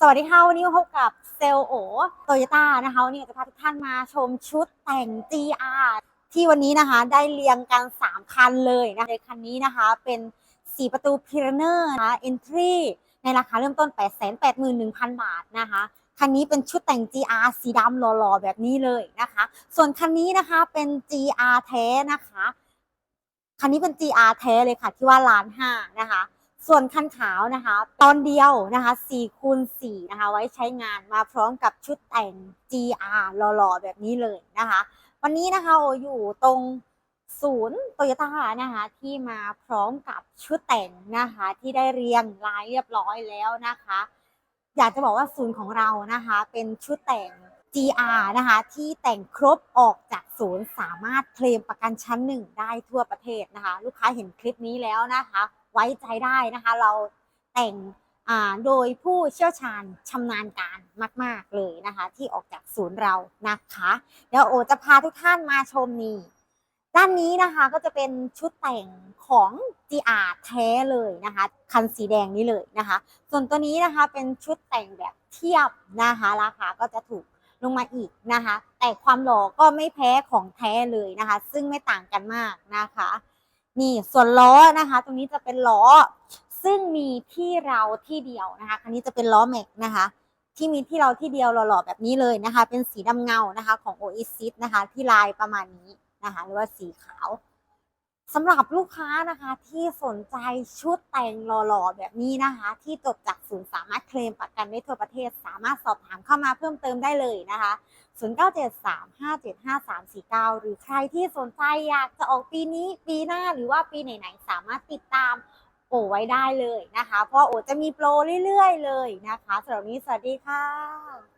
สวัสดีค่ะวันนี้พบกับเซลโอโตโยต้านะคะวันนี้จะพาทุกท่านมาชมชุดแต่ง GR ที่วันนี้นะคะได้เรียงกัน 3 คันเลยนะคะคันนี้นะคะเป็น 4 ประตูพิรเนอร์นะคะ Entry ในราคาเริ่มต้น 881,000 บาทนะคะคันนี้เป็นชุดแต่ง GR สีดำหล่อๆ แบบนี้เลยนะคะ ส่วนคันนี้นะคะเป็น GR แท้นะคะ คันนี้เป็น GR แท้เลยค่ะที่ว่าล้านห้านะคะ ส่วนคันขาวนะคะ ตอนเดียวนะคะ4คูณ4นะคะ ไว้ใช้งานมาพร้อมกับชุดแต่ง GR หล่อๆแบบนี้เลยนะคะ วันนี้นะคะโออยู่ตรงศูนย์โตโยต้านะคะที่มาพร้อมกับชุดแต่งนะคะ ที่ได้เรียงรายเรียบร้อยแล้วนะคะ อยากจะบอกว่าศูนย์ของเรานะคะ เป็นชุดแต่ง GR นะคะที่แต่งครบออกจากศูนย์สามารถเคลมประกันชั้นหนึ่งได้ทั่วประเทศนะคะ ลูกค้าเห็นคลิปนี้แล้วนะคะ ไว้ใจได้นะคะ เราแต่งอ่าโดยผู้เชี่ยวชาญชำนาญการมาก ๆ เลยนะคะ ที่ออกจากศูนย์เรานะคะ เดี๋ยวโอจะพาทุกท่านมาชมนี่ด้านนี้นะคะก็จะเป็นชุดแต่งของ GR แท้เลยนะคะ คันสีแดงนี้เลยนะคะ ส่วนตัวนี้นะคะเป็นชุดแต่งแบบเทียบนะคะ ราคาก็จะถูกลงมาอีกนะคะ แต่ความหล่อก็ไม่แพ้ของแท้เลยนะคะ ซึ่งไม่ต่างกันมากนะคะ นี่ส่วนล้อนะคะ ตรงนี้จะเป็นล้อ ซึ่งมีที่เราที่เดียวนะคะ คันนี้จะเป็นล้อแม็กนะคะ ที่มีที่เราที่เดียวหล่อๆแบบนี้เลยนะคะ เป็นสีดำเงานะคะของ Oasis นะคะ ที่ลายประมาณนี้นะคะ หรือว่าสีขาวสำหรับลูกค้านะคะที่สนใจชุดแต่งหล่อๆแบบนี้นะคะ ที่จบจากศูนย์สามารถเคลมประกันได้ทั่วประเทศ สามารถสอบถามเข้ามาเพิ่มเติมได้เลยนะคะ 0973575349 หรือใครที่สนใจอยากจะออกปีนี้ปีหน้าหรือว่าปีไหนๆ สามารถติดตามโอไว้ได้เลยนะคะ เพราะโอจะมีโปรเรื่อยๆ เลยนะคะสำหรับนี้สวัสดีค่ะ